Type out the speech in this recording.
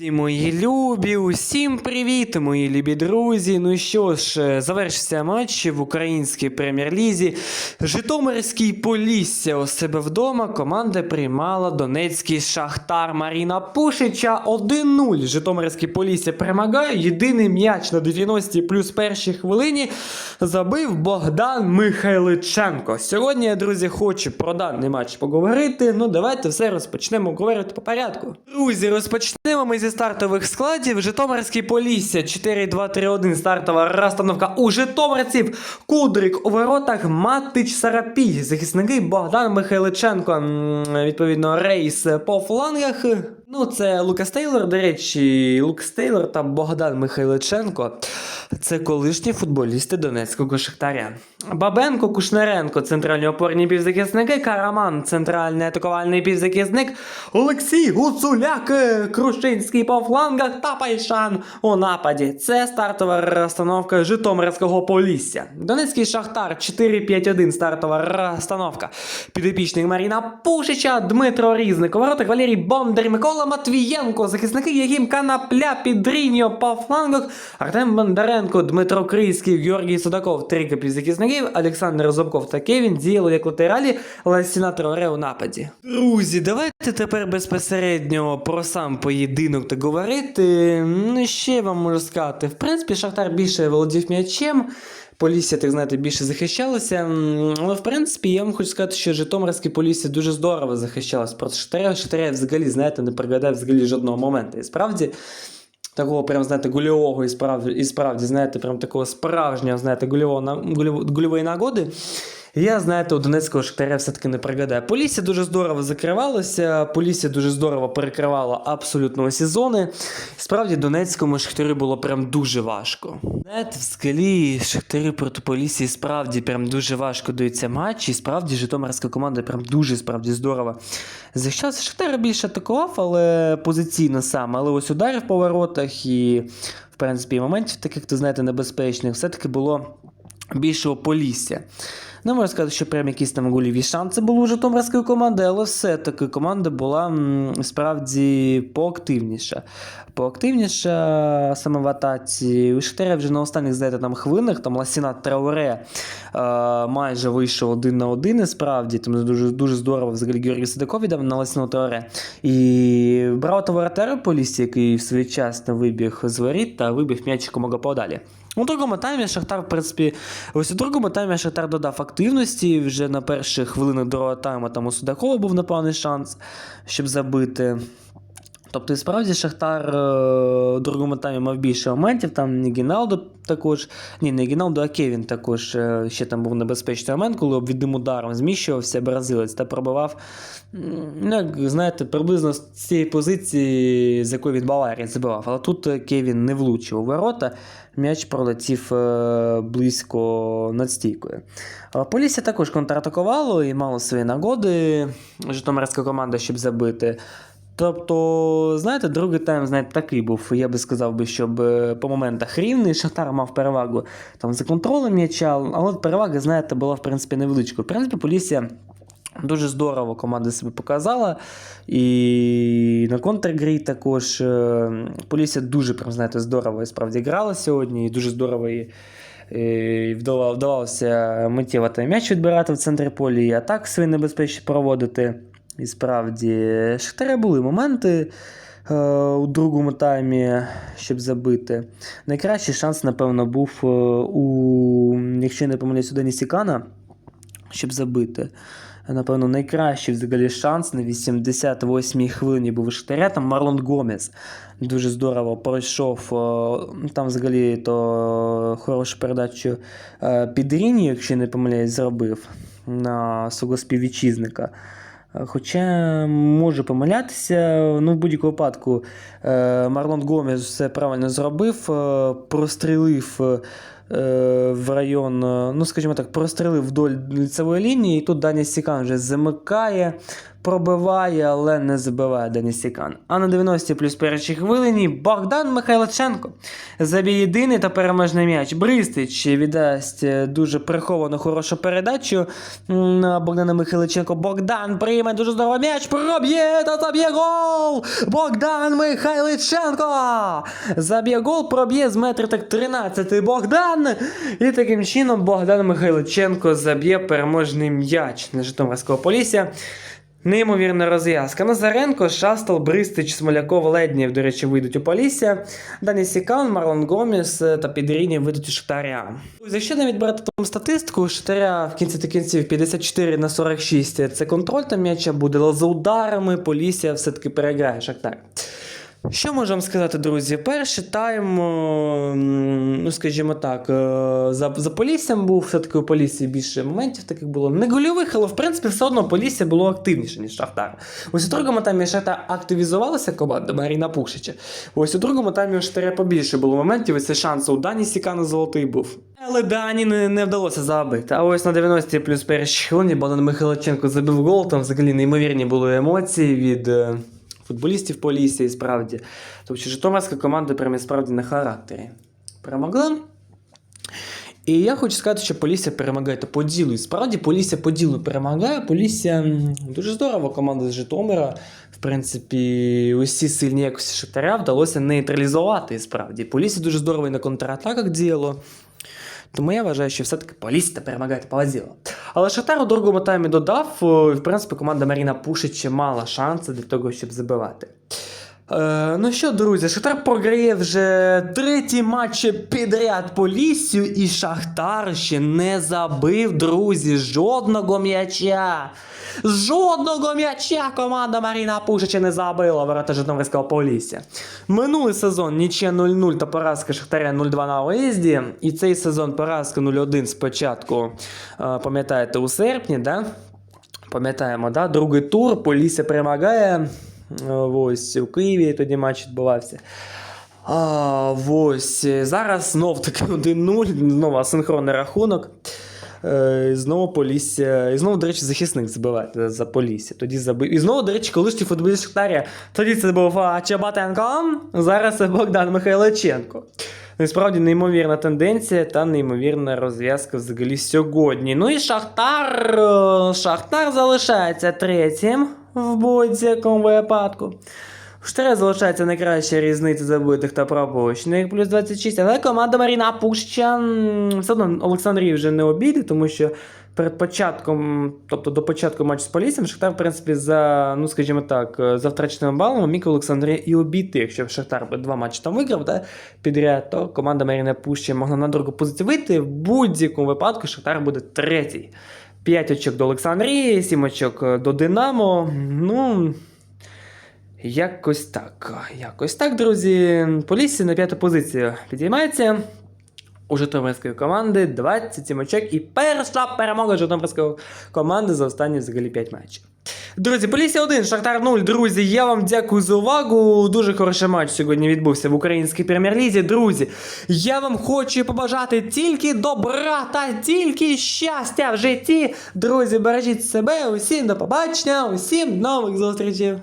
Мої любі, усім привіт, мої любі друзі. Ну що ж, е, завершився матч в українській прем'єр-лізі. Житомирський Полісся у себе вдома. Команда приймала Донецький Шахтар Маріна Пушича 1-0. Житомирський Полісся перемагає. Єдиний м'яч на 90 плюс першій хвилині забив Богдан Михайличенко. Сьогодні я, друзі, хочу про даний матч поговорити. Ну, давайте все розпочнемо говорити по порядку. Друзі, розпочнемо ми зі стартових складів. Житомирський Полісся 4-2-3-1 стартова розстановка у житомирців. Кудрик у воротах, Матич Сарапій. Захисники Богдан Михайличенко. Відповідно, рейс по флангах. Ну, це Лукас Тейлор, до речі, Лукас Тейлор та Богдан Михайличенко. Це колишні футболісти Донецького Шахтаря. Бабенко, Кушнеренко, центральні опорні півзахисники, Караман, центральний атакувальний півзахисник, Олексій Гуцуляк, е, Крушинський по флангах та Пайшан у нападі. Це стартова розстановка Житомирського Полісся. Донецький Шахтар 4-5-1 стартова розстановка. Підопічник Маріна Пушича, Дмитро Різник, воротах Валерій Бондар, Микола Матвієнко, захисники Єгім Канапля, Підріньо по флангах, Артем Бондаренко, Дмитро Крийський, Георгій Судаков, трійка півзахисників, Олександр Зубков та Кевін діяли як латералі, Ласіна Троре у нападі. Друзі, давайте тепер безпосередньо про сам поєдинок так говорити. Ну, ще вам можу сказати. В принципі, Шахтар більше володів м'ячем. Полісся, так знаєте, більше захищалося. Але в принципі, я вам хочу сказати, що Житомирське Полісся дуже здорово захищалось проти Шахтаря. Шахтаря взагалі, знаєте, не пригадав взагалі жодного моменту. І справді. Такого прям, знаєте, гульового і справді, і справді, знаєте, прям такого справжнього, знаєте, гульової нагоди. Я, знаєте, у Донецького Шахтаря все-таки не пригадаю. Полісся дуже здорово закривалося, Полісся дуже здорово перекривала абсолютно сезони. Справді Донецькому Шахтарю було прям дуже важко. Знаєте, в скалі Шахтарю проти Полісся справді прям дуже важко дається матч. І справді Житомирська команда прям дуже справді здорово захищалася. Шахтар більше атакував, але позиційно сам. Але ось ударів по воротах і, в принципі, моментів таких, то знаєте, небезпечних, все-таки було більшого Полісся. Не можу сказати, що прям якісь там гольові шанси були у Житомирської команди, але все-таки команда була справді поактивніша. Поактивніша саме в атаці. У Шахтаря вже на останніх, знаєте, там хвилинах, там Ласіна Трауре е, майже вийшов один на один, і справді, тому дуже, дуже здорово взагалі Георгій Сидаков віддав на Ласіну Трауре. І брав воротаря по лісі, який своєчасно вибіг з воріт та вибіг м'ячиком подалі. У другому таймі Шахтар, в принципі, ось у другому таймі Шахтар додав активності. Вже на перших хвилинах другого тайму там у Судакова був непевний шанс, щоб забити. Тобто, і справді Шахтар е, у другому таймі мав більше моментів, там не Гіналдо також, ні, не Гіналдо, а Кевін також е, ще там був небезпечний момент, коли обвідним ударом зміщувався бразилець та пробивав, ну, як знаєте, приблизно з цієї позиції, з якої він Баварії забивав. Але тут е, Кевін не влучив у ворота, м'яч пролетів близько над стійкою. Полісся також контратакувало і мало свої нагоди, Житомирська команда, щоб забити. Тобто, знаєте, другий тайм, знаєте, такий був, я би сказав би, щоб е, по моментах рівний. Шахтар мав перевагу там за контролем м'яча, але перевага, знаєте, була в принципі невеличкою. В принципі, Полісся дуже здорово команда себе показала. І на контргрі також е, Полісся дуже прям, знаєте, здорово і справді грала сьогодні, і дуже здорово і. І вдавалося миттєво м'яч відбирати в центрі полі, і атак свої небезпечні проводити. І справді, Шахтаря були моменти е, у другому таймі, щоб забити. Найкращий шанс, напевно, був е, у, якщо я не помиляюсь, у Денісі Кана, щоб забити. Напевно, найкращий взагалі шанс на 88-й хвилині був у Шахтаря. Там Марлон Гомес дуже здорово пройшов. е, Там взагалі то хорошу передачу е, під Ріні, якщо я не помиляюсь, зробив на свого співвітчизника. Е, Хоча можу помилятися, ну в будь-якому випадку е, Марлон Гомес все правильно зробив, е, прострілив в район, ну скажімо так, прострілив вдоль лицевої лінії, і тут Даня Сікан вже замикає, Пробиває, але не забиває Денисікан. А на 90 плюс першій хвилині Богдан Михайличенко заб'є єдиний та переможний м'яч. Бристич віддасть е, дуже приховану хорошу передачу на Богдана Михайличенко. Богдан прийме дуже здоровий м'яч, проб'є та заб'є гол! Богдан Михайличенко! Заб'є гол, проб'є з метри так 13 Богдан! І таким чином Богдан Михайличенко заб'є переможний м'яч на Житомирського Полісся. Неймовірна розв'язка. Назаренко, Шастал, Бристич, Смоляков, Леднєв, до речі, вийдуть у Полісся. Дані Сікан, Марлон Гоміс е, та Підріні вийдуть у Шахтаря. Якщо навіть брати там статистику, Шахтаря в кінці та кінців 54 на 46 це контроль та м'яча буде, але за ударами Полісся все-таки переграє Шахтар. Що можемо сказати, друзі? Перший тайм, е, ну скажімо так, е, за, за Поліссям був все-таки у Поліссі більше моментів таких було. Не гольових, але в принципі все одно Полісся було активніше, ніж Шахтар. Ось у другому таймі Шахтар активізувалася команда Маріна Пушича. Ось у другому таймі у Шахтаря побільше було моментів, і це шанс у Дані Сікана золотий був. Але Дані не, не вдалося забити. А ось на 90 плюс першій хвилині Богдан Михайличенко забив гол, там взагалі неймовірні були емоції від. е, футболістів Полісся і справді. Тобто Житомирська команда прямо і справді на характері. Перемогла. І я хочу сказати, що Полісся перемагає та по ділу. І справді Полісся по ділу перемагає. Полісся м, дуже здорова команда з Житомира. В принципі, усі сильні якості Шахтаря вдалося нейтралізувати. І справді. Полісся дуже здорово і на контратаках діяло. Тому я вважаю, що все-таки Полісся перемагає та повазіло. Але Шахтар у другому таймі додав, і, в принципі, команда Маріна Пушича мала шанси для того, щоб забивати. Е, ну що, друзі, Шахтар програє вже третій матч підряд по лісю, і Шахтар ще не забив, друзі, жодного м'яча. Жодного м'яча команда Маріна Пушича не забила ворота Житомирського Полісся. Минулий сезон нічия 0-0 та поразка Шахтаря 0-2 на виїзді. І цей сезон поразка 0-1 спочатку, е, пам'ятаєте, у серпні, да? Пам'ятаємо, да? другий тур, Полісся перемагає. Е, Ось у Києві тоді матч відбувався. А, ось зараз знов таки 1-0, знову асинхронний рахунок. Е, і знову Полісся. І знову, до речі, захисник забиває за Полісся. Тоді забив. І знову, до речі, колишній футболіст Шахтаря. Тоді це був Чабатенко, зараз Богдан Михайличенко. Ну, і справді неймовірна тенденція та неймовірна розв'язка взагалі сьогодні. Ну і Шахтар. е, Шахтар залишається третім в будь-якому випадку. У залишається найкраща різниця забитих та пропущених, плюс 26. Але команда Маріна Пуща все одно Олександрій вже не обійде, тому що перед початком, тобто до початку матчу з Поліссям, Шахтар, в принципі, за, ну скажімо так, за втраченими балами міг Олександрія і обійти. Якщо Шахтар два матчі там виграв да, підряд, то команда Маріна Пуща могла на другу позицію вийти. В будь-якому випадку Шахтар буде третій. 5 очок до Олександрії, 7 очок е, до Динамо. Ну. Якось так. Якось так, друзі. Полісся на п'яту позицію підіймається. У Житомирської команди 27 очок і перша перемога Житомирської команди за останні взагалі 5 матчів. Друзі, Полісся 1, Шахтар 0. Друзі, я вам дякую за увагу. Дуже хороший матч сьогодні відбувся в українській прем'єр-лізі. Друзі, я вам хочу побажати тільки добра та тільки щастя в житті. Друзі, бережіть себе, усім до побачення, усім нових зустрічей.